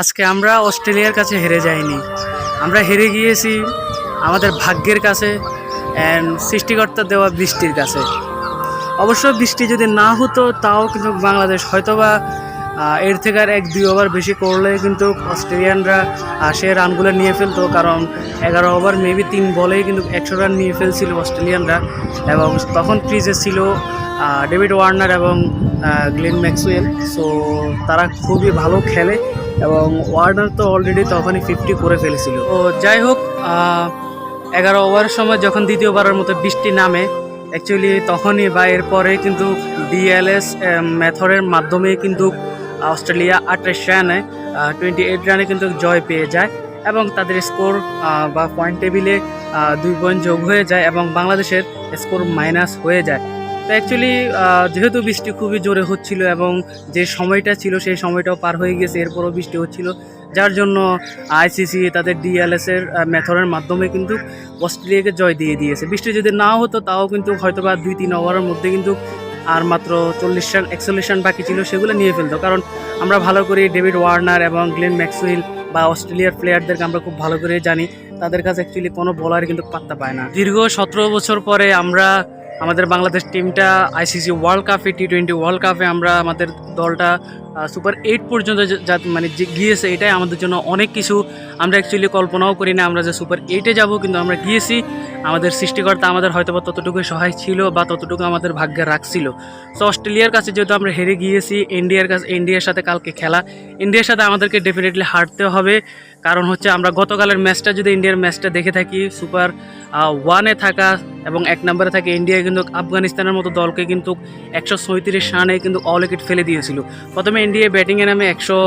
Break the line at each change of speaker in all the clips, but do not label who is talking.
আজকে আমরা অস্ট্রেলিয়ার কাছে হেরে যাইনি। আমরা হেরে গিয়েছি আমাদের ভাগ্যের কাছে অ্যান্ড সৃষ্টিকর্তা দেওয়া বৃষ্টির কাছে। অবশ্য বৃষ্টি যদি না হতো, তাও কিন্তু বাংলাদেশ হয়তোবা এর থেকে আর এক দুই ওভার বেশি করলে কিন্তু অস্ট্রেলিয়ানরা সে রানগুলো নিয়ে ফেলতো। কারণ এগারো ওভার মেবি তিন বলেই কিন্তু একশো রান নিয়ে ফেলছিল অস্ট্রেলিয়ানরা। এবং তখন ক্রিজে ছিল ডেভিড ওয়ার্নার এবং গ্লেন ম্যাক্সওয়েল। সো তারা খুবই ভালো খেলে। এবং ওয়ার্নার তো অলরেডি তখনই ফিফটি করে ফেলেছিল। ও যাই হোক এগারো ওভারের সময় যখন দ্বিতীয়বারের মতো বৃষ্টি নামে অ্যাকচুয়ালি তখনই বা এরপরে কিন্তু ডিএলএস মেথডের মাধ্যমে কিন্তু অস্ট্রেলিয়া আঠাশ রানে টোয়েন্টি এইট রানে কিন্তু জয় পেয়ে যায় এবং তাদের স্কোর বা পয়েন্ট টেবিলে দুই পয়েন্ট যোগ হয়ে যায় এবং বাংলাদেশের স্কোর মাইনাস হয়ে যায়। তো অ্যাকচুয়ালি যেহেতু বৃষ্টি খুবই জোরে হচ্ছিল এবং যে সময়টা ছিল সেই সময়টাও পার হয়ে গেছে, এরপরও বৃষ্টি হচ্ছিল। যার জন্য আইসিসি তাদের ডিএলএস এর মেথডের মাধ্যমে কিন্তু অস্ট্রেলিয়াকে জয় দিয়ে দিয়েছে। বৃষ্টি যদি না হতো, তাও কিন্তু হয়তো বা দুই তিন ওভারের মধ্যে কিন্তু আর মাত্র চল্লিশ রান, একচল্লিশ রান বাকি ছিল, সেগুলো নিয়ে ফেলতো। কারণ আমরা ভালো করে ডেভিড ওয়ার্নার এবং গ্লেন ম্যাক্সওয়েল বা অস্ট্রেলিয়ার প্লেয়ারদেরকে আমরা খুব ভালো করে জানি। তাদের কাছে অ্যাকচুয়ালি কোনো বলার কিন্তু পাত্তা পায় না। দীর্ঘ সতেরো বছর পরে আমরা আমাদের বাংলাদেশ টিমটা আইসিসি ওয়ার্ল্ড কাপে টি টোয়েন্টি ওয়ার্ল্ড কাপে আমরা আমাদের দলটা সুপার এইট পর্যন্ত যা মানে যে গিয়েছে, এটাই আমাদের জন্য অনেক কিছু। আমরা অ্যাকচুয়ালি কল্পনাও করি না আমরা যে সুপার এইটে যাব, কিন্তু আমরা গিয়েছি। আমাদের সৃষ্টিকর্তা আমাদের হয়তো বা ততটুকু সহায় ছিল বা ততটুকু আমাদের ভাগ্যে রাখছিল। সো অস্ট্রেলিয়ার কাছে যেহেতু আমরা হেরে গিয়েছি ইন্ডিয়ার কাছে ইন্ডিয়ার সাথে কালকে খেলা। ইন্ডিয়ার সাথে আমাদেরকে ডেফিনেটলি হারতে হবে। কারণ হচ্ছে আমরা গতকালের ম্যাচটা যদি ইন্ডিয়ার ম্যাচটা দেখে থাকি সুপার ওয়ানে থাকা এবং এক নম্বরে থাকে ইন্ডিয়া কিন্তু আফগানিস্তানের মতো দলকে কিন্তু একশো সঁয়ত্রিশ রানে কিন্তু অল উইকেট ফেলে দিয়েছিল। প্রথমে ইন্ডিয়া ব্যাটিংয়ে নামে একশো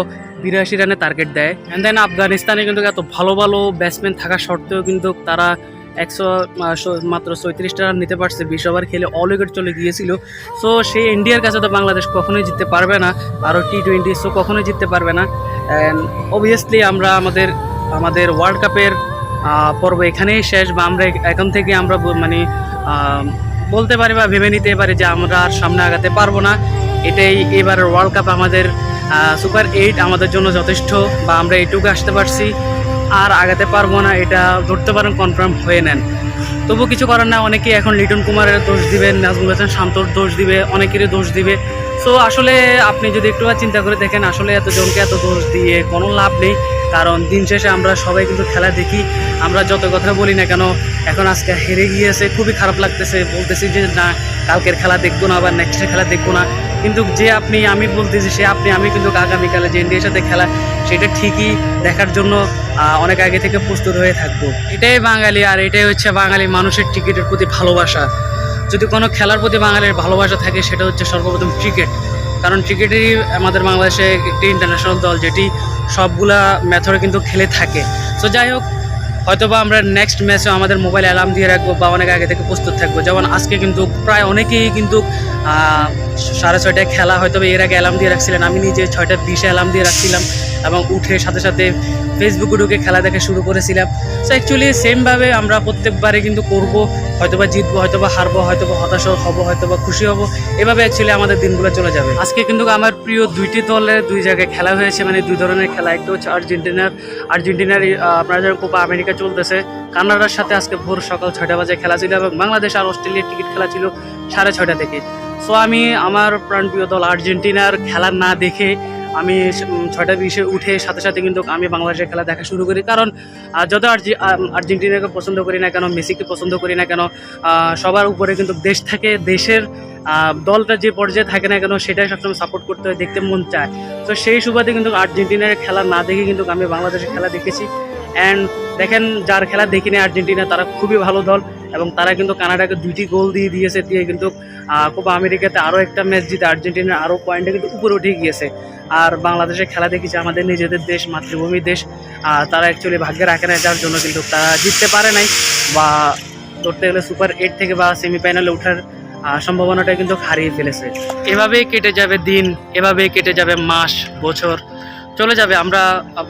বিরাশি রানে টার্গেট দেয়। অ্যান্ড দেন আফগানিস্তানে কিন্তু এত ভালো ভালো ব্যাটসম্যান থাকা সত্ত্বেও কিন্তু তারা একশো মাত্র ছয়ত্রিশটা রান নিতে পারছে, বিশ ওভার খেলে অল উইকেট চলে গিয়েছিল। সো সেই ইন্ডিয়ার কাছে তো বাংলাদেশ কখনোই জিততে পারবে না, আরও টি টোয়েন্টি সো কখনোই জিততে পারবে না। অ্যান্ড অবভিয়াসলি আমরা আমাদের আমাদের ওয়ার্ল্ড কাপের পর্ব এখানেই শেষ বা আমরা এখন থেকে আমরা মানে বলতে পারি বা ভেবে নিতে পারি যে আমরা আর সামনে আগাতে পারব না। এটাই এবার ওয়ার্ল্ড কাপ আমাদের সুপার এইট আমাদের জন্য যথেষ্ট বা আমরা এইটুকু আসতে পারছি। আর আগাতে পারব না, এটা ধরতে পারেন কনফার্ম হয়ে নেন। তবু কিছু করার না অনেকে এখন লিটন কুমারের দোষ দিবে নাজমুল হাসান শান্তর দোষ দিবে, অনেকেরই দোষ দিবে। সো আসলে আপনি যদি একটু চিন্তা করে দেখেন, আসলে এত জনকে এত দোষ দিয়ে কোনো লাভ নেই। কারণ দিন শেষে আমরা সবাই কিন্তু খেলা দেখি। আমরা যত কথা বলি না কেন, এখন আজকে হেরে গিয়েছে, খুবই খারাপ লাগতেছে। বলতেছি যে, না, কালকের খেলা দেখব না বা নেক্সটের খেলা দেখব না। কিন্তু যে আপনি, আমি বলতেছি, সে আপনি, আমি কিন্তু আগামীকালে যে ইন্ডিয়ার সাথে খেলা, সেটা ঠিকই দেখার জন্য অনেক আগে থেকে প্রস্তুত হয়ে থাকব। এটাই বাঙালি, আর এটাই হচ্ছে বাঙালি মানুষের টিকিটের প্রতি ভালোবাসা। যদি কোনো খেলার প্রতি বাঙালির ভালোবাসা থাকে, সেটা হচ্ছে সর্বপ্রথম ক্রিকেট। কারণ ক্রিকেটেরই আমাদের বাংলাদেশে একটি ইন্টারন্যাশনাল দল, যেটি সবগুলা ম্যাথরে কিন্তু খেলে থাকে। তো যাই হোক হয়তোবা আমরা নেক্সট ম্যাচে আমাদের মোবাইল অ্যালার্ম দিয়ে রাখব বা অনেক আগে থেকে প্রস্তুত থাকব। যেমন আজকে কিন্তু প্রায় অনেকেই কিন্তু সাড়ে ছয়টায় খেলা হয়তো বা এর আগে অ্যালার্ম দিয়ে রাখছিলেন। আমি নিজে ছয়টা বিশে অ্যালার্ম দিয়ে রাখছিলাম এবং উঠে সাথে সাথে ফেসবুকে ঢুকে খেলা দেখা শুরু করেছিলাম। সো অ্যাকচুয়ালি সেমভাবে আমরা প্রত্যেকবারে কিন্তু করব হয়তোবা জিতবো হয়তোবা হারবো হয়তোবা হতাশ হব হয়তোবা খুশি হব। এভাবে অ্যাকচুয়ালি আমাদের দিনগুলো চলে যাবে। আজকে কিন্তু আমার প্রিয় দুইটি দলের দুই জায়গায় খেলা হয়েছে মানে দুই ধরনের খেলা। একটা হচ্ছে আর্জেন্টিনার। আর্জেন্টিনার আহ, যেমন কোপা আমেরিকা চলতেছে। কানাডার সাথে আজকে ভোর সকাল ছয়টা বাজে খেলা ছিল এবং বাংলাদেশ আর অস্ট্রেলিয়ার টিকিট খেলা ছিল সাড়ে ছয়টা থেকে। সো আমি আমার প্রাণপ্রিয় দল আর্জেন্টিনার খেলা না দেখে আমি ছয়টা বিশে উঠে সাথে সাথে কিন্তু আমি বাংলাদেশের খেলা দেখা শুরু করি। কারণ যত আর্জেন্টিনাকে পছন্দ করি না কেন, মেসিকে পছন্দ করি না কেন সবার উপরে কিন্তু দেশ থাকে, দেশের দলটা যে পর্যায়ে থাকে না কেন, সেটাই সবসময় সাপোর্ট করতে হয়, দেখতে মন চায়। তো সেই সুবাদে কিন্তু আর্জেন্টিনার খেলা না দেখে কিন্তু আমি বাংলাদেশের খেলা দেখেছি। অ্যান্ড দেখেন, যার খেলা দেখিনি আর্জেন্টিনা, তারা খুবই ভালো দল। এবং তারা কিন্তু কানাডাকে দুইটি গোল দিয়ে দিয়েছে, দিয়ে কিন্তু কোপা আমেরিকাতে আরও একটা ম্যাচ জিতে আর্জেন্টিনার আরও পয়েন্টে কিন্তু উপরে উঠে গিয়েছে। আর বাংলাদেশের খেলা দেখেছি আমাদের নিজেদের দেশ, মাতৃভূমি দেশ তারা অ্যাকচুয়ালি ভাগ্যে রাখে না যার জন্য কিন্তু তারা জিততে পারে নাই বা ধরতে গেলে সুপার এইট থেকে বা সেমিফাইনালে ওঠার সম্ভাবনাটা কিন্তু হারিয়ে ফেলেছে। এভাবেই কেটে যাবে দিন, এভাবেই কেটে যাবে মাস, বছর। চলে যাবে, আমরা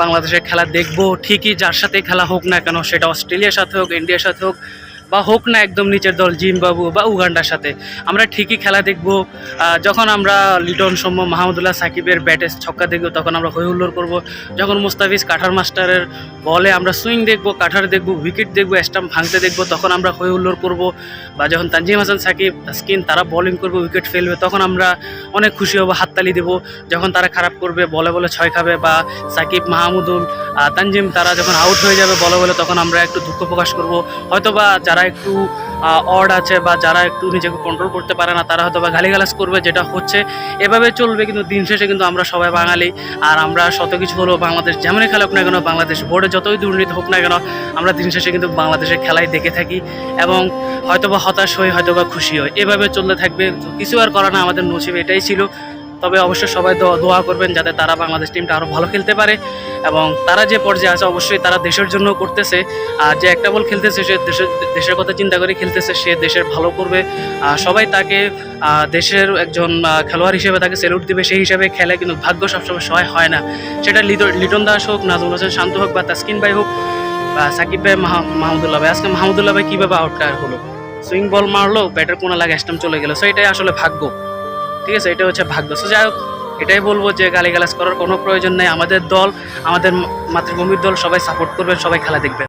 বাংলাদেশের খেলা দেখব ঠিকই, যার সাথে খেলা হোক না কেন, সেটা অস্ট্রেলিয়ার সাথে হোক, ইন্ডিয়ার সাথে হোক বা হোক না একদম নিচের দল জিম্বাবু বা উগান্ডার সাথে, আমরা ঠিকই খেলা দেখব। যখন আমরা লিটন সৌম্য, মাহমুদুল্লাহ সাকিবের ব্যাটে ছক্কা দেখব, তখন আমরা হই হুল্লোড় করব। যখন মুস্তাফিজ কাঠার মাস্টারের বলে আমরা সুইং দেখব, কাঠার দেখব, উইকেট দেখব, স্টাম্প ভাঙতে দেখব, তখন আমরা হই হুল্লোড় করব। বা যখন তানজিম হাসান সাকিব স্কিন, তারা বলিং করবে, উইকেট ফেলবে, তখন আমরা অনেক খুশি হব, হাততালি দেবো। যখন তারা খারাপ করবে, বলে বলে ছয় খাবে বা সাকিব, মাহমুদুল তানজিম, তারা যখন আউট হয়ে যাবে, বলে বলে, তখন আমরা একটু দুঃখ প্রকাশ করব। হয়তোবা যারা একটু অড আছে বা যারা একটু নিজেকে কন্ট্রোল করতে পারে না, তারা হয়তো বা গালিগালাজ করবে, যেটা হচ্ছে। এভাবে চলবে কিন্তু দিন শেষে কিন্তু আমরা সবাই বাঙালি। আর আমরা শত কিছু হলেও বাংলাদেশ যেমনই খেলুক না কেন, বাংলাদেশ বোর্ডে যতই দুর্নীতি হোক না কেন, আমরা দিন শেষে কিন্তু বাংলাদেশের খেলাই দেখে থাকি এবং হয়তোবা হতাশ হই, হয়তোবা খুশি হই। এভাবে চলতে থাকবে, কিছু আর করা না আমাদের নসিব, এটাই ছিল। তবে অবশ্যই সবাই দোয়া- করবেন যাতে তারা বাংলাদেশ টিমটা আরও ভালো খেলতে পারে এবং তারা যে পর্যায়ে আছে অবশ্যই তারা দেশের জন্য করতেছে। আর যে একটা বল খেলতেছে, সে দেশের দেশের কথা চিন্তা করে খেলতেছে, সে দেশের ভালো করবে। সবাই তাকে দেশের একজন খেলোয়াড় হিসেবে তাকে সেলুট দিবে, সেই হিসাবে খেলে কিন্তু ভাগ্য সবসময় সহায় হয় না। সেটা লিটন দাস হোক, নাজমুল হোসেন শান্ত হোক বা তাসকিন ভাই হোক বা সাকিব ভাই, মাহ- মাহমুদুল্লাহ ভাই। আজকে মাহমুদুল্লাহ ভাই কীভাবে আউটকার হলো? সুইং বল মারলো ব্যাটার কোনো লাগে স্টাম্প চলে গেলো। সো এটাই আসলে ভাগ্য। ঠিক আছে এটা হচ্ছে ভাগ্য। সো যাই হোক, এটাই বলব যে গালিগালাজ করার কোনো প্রয়োজন নেই। আমাদের দল, আমাদের মাতৃভূমির দল সবাই সাপোর্ট করবেন, সবাই খেলা দেখবেন।